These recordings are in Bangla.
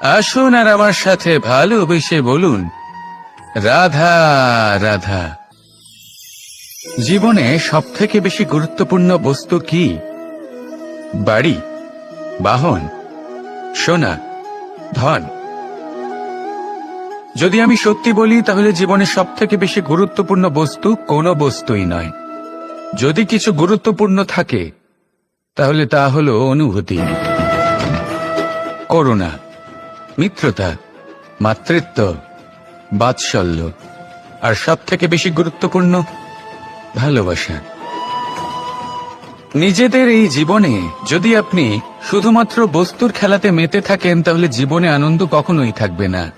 আসুন আর আমার সাথে ভালোবেসে বলুন। রাধা রাধা। জীবনে সব থেকে বেশি গুরুত্বপূর্ণ বস্তু কি? বাড়ি, বাহন, সোনা, ধন। যদি আমি সত্যি বলি, তাহলে জীবনে সব থেকে বেশি গুরুত্বপূর্ণ বস্তু কোনো বস্তুই নয়। যদি কিছু গুরুত্বপূর্ণ থাকে, তাহলে তা হলো অনুভূতি। করুণা। মিত্রতা, মাতৃত্ব, বাৎসল্য, আর সব থেকে বেশি গুরুত্বপূর্ণ ভালোবাসা। নিজেদের এই জীবনে যদি আপনি শুধুমাত্র বস্তুর খেলাতে মেতে থাকেন, তাহলে জীবনে আনন্দ কখনোই থাকবে না।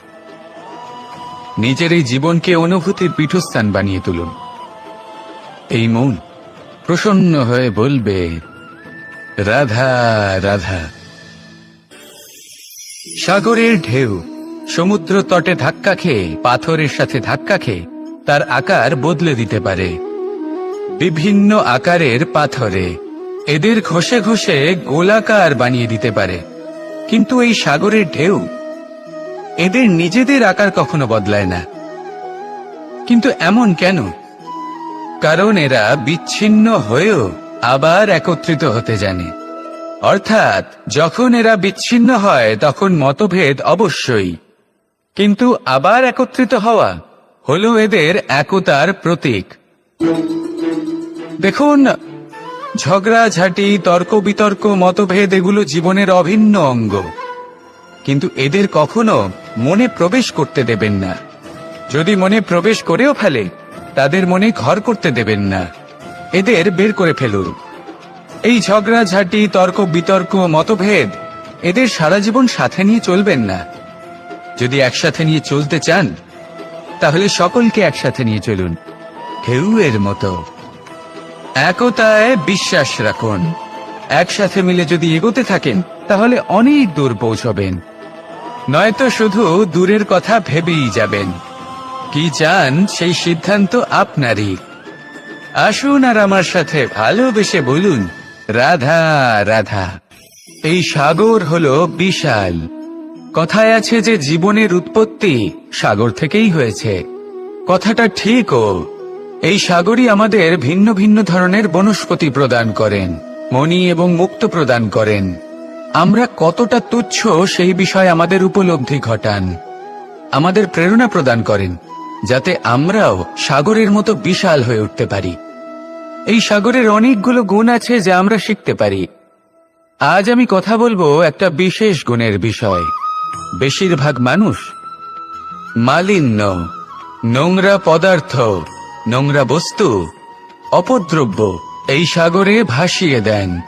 নিজের এই জীবনকে অনুভূতির পীঠস্থান বানিয়ে তুলুন। এই মন প্রসন্ন হয়ে বলবে, রাধা রাধা। সাগরের ঢেউ, সমুদ্র তটে ধাক্কা খেয়ে, পাথরের সাথে ধাক্কা খেয়ে, তার আকার বদলে দিতে পারে। বিভিন্ন আকারের পাথরে, এদের ঘষে ঘষে গোলাকার বানিয়ে দিতে পারে। কিন্তু এই সাগরের ঢেউ, এদের নিজেদের আকার কখনো বদলায় না। কিন্তু এমন কেন? কারণ এরা বিচ্ছিন্ন হয়েও আবার একত্রিত হতে জানে। অর্থাৎ, যখন এরা বিচ্ছিন্ন হয়, তখন মতভেদ অবশ্যই। কিন্তু আবার একত্রিত হওয়া হল এদের একতার প্রতীক। দেখুন ঝগড়াঝাঁটি তর্ক, বিতর্ক, মতভেদ এগুলো জীবনের অভিন্ন অঙ্গ। কিন্তু এদের কখনো মনে প্রবেশ করতে দেবেন না। যদি মনে প্রবেশ করেও ফেলে, তাদের মনে ঘর করতে দেবেন না। এদের বের করে ফেলুন। এই ঝগড়াঝাঁটি তর্ক, বিতর্ক, মতভেদ এদের সারা জীবন সাথে নিয়ে চলবেন না। যদি একসাথে নিয়ে চলতে চান, তাহলে সকলকে একসাথে নিয়ে চলুন। ঢেউ এর মতো। একতায় বিশ্বাস রাখুন। একসাথে মিলে যদি এগোতে থাকেন, তাহলে অনেক দূর পৌঁছবেন। নয়তো শুধু দূরের কথা ভেবেই যাবেন। কি চান, সেই সিদ্ধান্ত আপনারই। আসুন আর আমার সাথে ভালোবেসে বলুন রাধা রাধা। এই সাগর হলো বিশাল। কথায় আছে যে জীবনের উৎপত্তি সাগর থেকেই হয়েছে। কথাটা ঠিকও এই সাগরই আমাদের ভিন্ন ভিন্ন ধরনের বনস্পতি প্রদান করেন, মণি এবং মুক্ত প্রদান করেন। আমরা কতটা তুচ্ছ সেই বিষয়ে আমাদের উপলব্ধি ঘটান। আমাদের প্রেরণা প্রদান করেন, যাতে আমরাও সাগরের মতো বিশাল হয়ে উঠতে পারি। এই সাগরের অনেকগুলো গুণ আছে যা আমরা শিখতে পারি। আজ আমি কথা বলব একটা বিশেষ গুণের বিষয়। বেশিরভাগ মানুষ মালিন্য, নোংরা পদার্থ, নোংরা বস্তু, অপদ্রব্য এই সাগরে ভাসিয়ে দেন।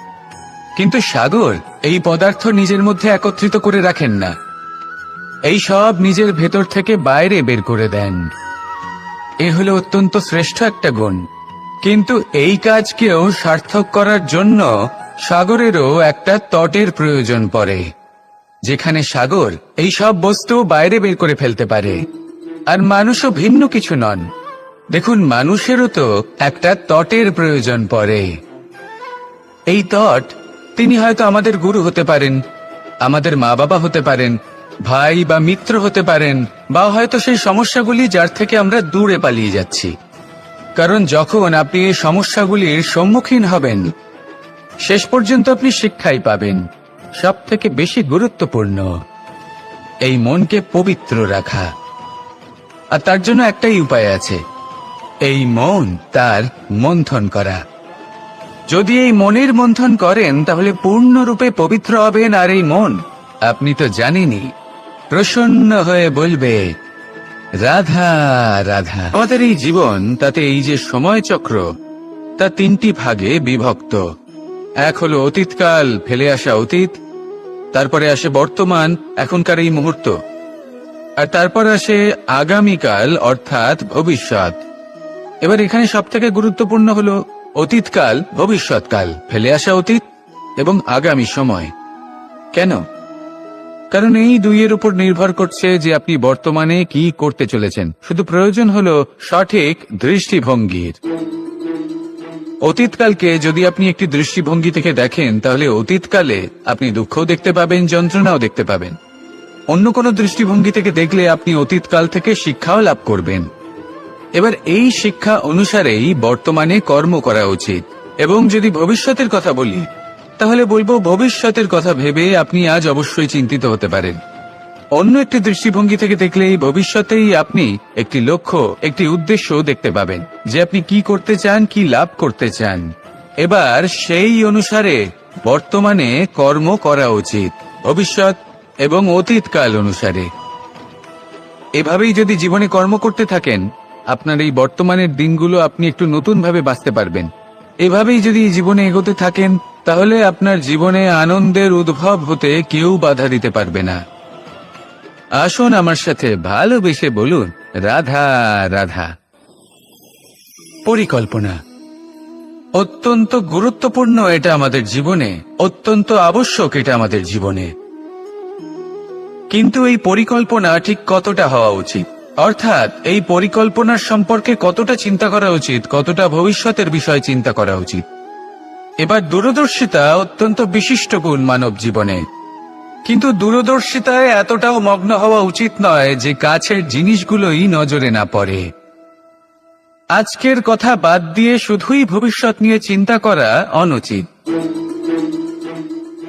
কিন্তু সাগর এই পদার্থ নিজের মধ্যে একত্রিত করে রাখেন না। এই সব নিজের ভেতর থেকে বাইরে বের করে দেন। এ হলো অত্যন্ত শ্রেষ্ঠ একটা গুণ। কিন্তু এই কাজকেও সার্থক করার জন্য সাগরেরও একটা তটের প্রয়োজন পড়ে, যেখানে সাগর এই সব বস্তু বাইরে বের করে ফেলতে পারে। আর মানুষও ভিন্ন কিছু নন। দেখুন, মানুষেরও তো একটা তটের প্রয়োজন পড়ে। এই তট, তিনি হয়তো আমাদের গুরু হতে পারেন, আমাদের মা বাবা হতে পারেন, ভাই বা মিত্র হতে পারেন, বা হয়তো সেই সমস্যাগুলি যার থেকে আমরা দূরে পালিয়ে যাচ্ছি। কারণ যখন আপনি এই সমস্যাগুলির সম্মুখীন হবেন, শেষ পর্যন্ত আপনি শিক্ষাই পাবেন। সব থেকে বেশি গুরুত্বপূর্ণ, এই মনকে পবিত্র রাখা। আর তার জন্য একটাই উপায় আছে, এই মন তার মন্থন করা। যদি এই মনের মন্থন করেন, তাহলে পূর্ণরূপে পবিত্র হবেন আর এই মন, আপনি তো জানেনই, প্রসন্ন হয়ে বলবে রাধা রাধা। আমাদের এই জীবন, তাতে এই যে সময় চক্র, তা তিনটি ভাগে বিভক্ত। এক হলো অতীতকাল, ফেলে আসা অতীত, তারপরে আসে বর্তমান, এখনকার এই মুহূর্ত। আর তারপর আসে আগামীকাল, অর্থাৎ ভবিষ্যৎ। এবার এখানে সব থেকে গুরুত্বপূর্ণ হলো অতীতকাল, ভবিষ্যৎকাল, ফেলে আসা অতীত এবং আগামী সময়। কেন? কারণ এই দুইয়ের উপর নির্ভর করছে যে আপনি বর্তমানে কি করতে চলেছেন। শুধু প্রয়োজন হলো সঠিক দৃষ্টিভঙ্গির। অতীতকালকে যদি আপনি একটি দৃষ্টিভঙ্গি থেকে দেখেন, তাহলে অতীতকালে আপনি দুঃখও দেখতে পাবেন, যন্ত্রণাও দেখতে পাবেন। অন্য কোনো দৃষ্টিভঙ্গি থেকে দেখলে আপনি অতীতকাল থেকে শিক্ষাও লাভ করবেন। এবার এই শিক্ষা অনুসারেই বর্তমানে কর্ম করা উচিত। এবং যদি ভবিষ্যতের কথা বলি তাহলে বলব, ভবিষ্যতের কথা ভেবে আপনি আজ অবশ্যই চিন্তিত হতে পারেন। অন্য একটি দৃষ্টিভঙ্গি থেকে দেখলে ভবিষ্যতেই আপনি একটি লক্ষ্য, একটি উদ্দেশ্য দেখতে পাবেন, যে আপনি কি করতে চান, কি লাভ করতে চান। এবার সেই অনুসারে বর্তমানে কর্ম করা উচিত, ভবিষ্যৎ এবং অতীতকাল অনুসারে। এভাবেই যদি জীবনে কর্ম করতে থাকেন, আপনার এই বর্তমানের দিনগুলো আপনি একটু নতুন ভাবে বাঁচতে পারবেন। এভাবেই যদি জীবনে এগোতে থাকেন তাহলে আপনার জীবনে আনন্দের উদ্ভব হতে কেউ বাধা দিতে পারবে না। আসুন আমার সাথে ভালোবেসে বলুন, রাধা রাধা। পরিকল্পনা। অত্যন্ত গুরুত্বপূর্ণ এটা আমাদের জীবনে, অত্যন্ত আবশ্যক এটা আমাদের জীবনে। কিন্তু এই পরিকল্পনা ঠিক কতটা হওয়া উচিত? অর্থাৎ, এই পরিকল্পনার সম্পর্কে কতটা চিন্তা করা উচিত, কতটা ভবিষ্যতের বিষয় চিন্তা করা উচিত? এবার দূরদর্শিতা অত্যন্ত বিশিষ্ট গুণ মানব জীবনে। কিন্তু দূরদর্শিতায় এতটাও মগ্ন হওয়া উচিত নয় যে কাছের জিনিসগুলোই নজরে না পড়ে। আজকের কথা বাদ দিয়ে শুধুই ভবিষ্যৎ নিয়ে চিন্তা করা অনুচিত।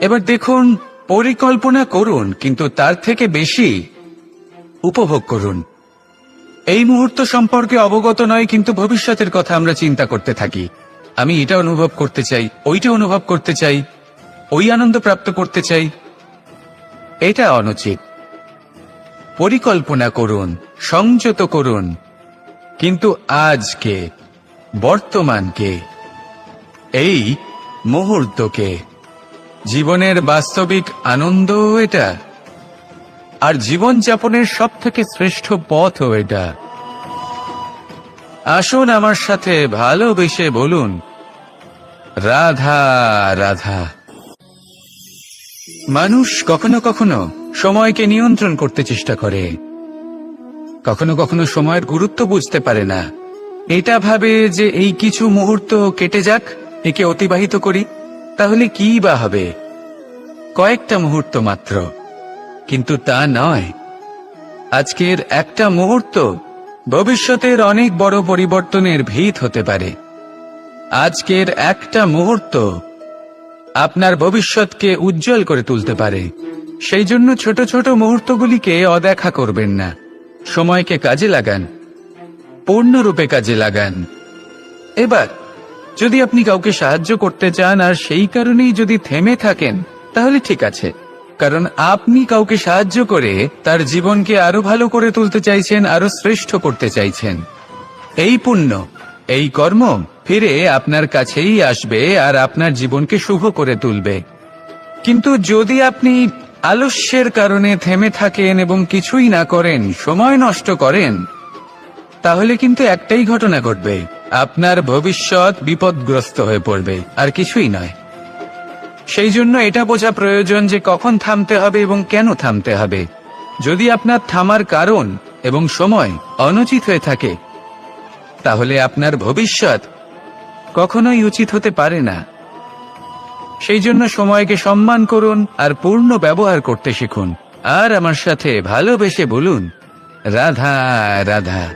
এবার দেখুন, পরিকল্পনা করুন, কিন্তু তার থেকে বেশি উপভোগ করুন। এই মুহূর্ত সম্পর্কে অবগত নয়, কিন্তু ভবিষ্যতের কথা আমরা চিন্তা করতে থাকি। আমি এটা অনুভব করতে চাই, ওইটা অনুভব করতে চাই, ওই আনন্দ প্রাপ্ত করতে চাই। এটা অনুচিত। পরিকল্পনা করুন, সংযত করুন। কিন্তু আজকে, বর্তমানকে, এই মুহূর্তকে, জীবনের বাস্তবিক আনন্দ এটা, আর জীবন যাপনের সব থেকে শ্রেষ্ঠ পথও এটা। আসুন আমার সাথে ভালোবেসে বলুন। রাধা রাধা। মানুষ কখনো কখনো সময়কে নিয়ন্ত্রণ করতে চেষ্টা করে। কখনো কখনো সময়ের গুরুত্ব বুঝতে পারে না। এটা ভাবে যে এই কিছু মুহূর্ত কেটে যাক, একে অতিবাহিত করি, তাহলে কি বা হবে? কয়েকটা মুহূর্ত মাত্র। কিন্তু তা নয়। আজকের একটা মুহূর্ত ভবিষ্যতের অনেক বড় পরিবর্তনের ভিত হতে পারে। আজকের একটা মুহূর্ত আপনার ভবিষ্যৎকে উজ্জ্বল করে তুলতে পারে। সেই জন্য ছোট ছোট মুহূর্তগুলিকে অদেখা করবেন না। সময়কে কাজে লাগান। পূর্ণরূপে কাজে লাগান। এবার, যদি আপনি কাউকে সাহায্য করতে চান আর সেই কারণেই যদি থেমে থাকেন, তাহলে ঠিক আছে। কারণ আপনি কাউকে সাহায্য করে তার জীবনকে আরও ভালো করে তুলতে চাইছেন, আরও শ্রেষ্ঠ করতে চাইছেন। এই পুণ্য, এই কর্ম ফিরে আপনার কাছেই আসবে আর আপনার জীবনকে শুভ করে তুলবে। কিন্তু যদি আপনি আলস্যের কারণে থেমে থাকেন এবং কিছুই না করেন, সময় নষ্ট করেন, তাহলে কিন্তু একটাই ঘটনা ঘটবে। আপনার ভবিষ্যৎ বিপদগ্রস্ত হয়ে পড়বে, আর কিছুই নয়। সেই জন্য এটা বোঝা প্রয়োজন যে কখন থামতে হবে এবং কেন থামতে হবে। যদি আপনার থামার কারণ এবং সময় অনুচিত হয়ে থাকে, তাহলে আপনার ভবিষ্যৎ কখনোই উচিত হতে পারে না। সেই জন্য সময়কে সম্মান করুন আর পূর্ণ ব্যবহার করতে শিখুন। আর আমার সাথে ভালোবেসে বলুন, রাধা রাধা।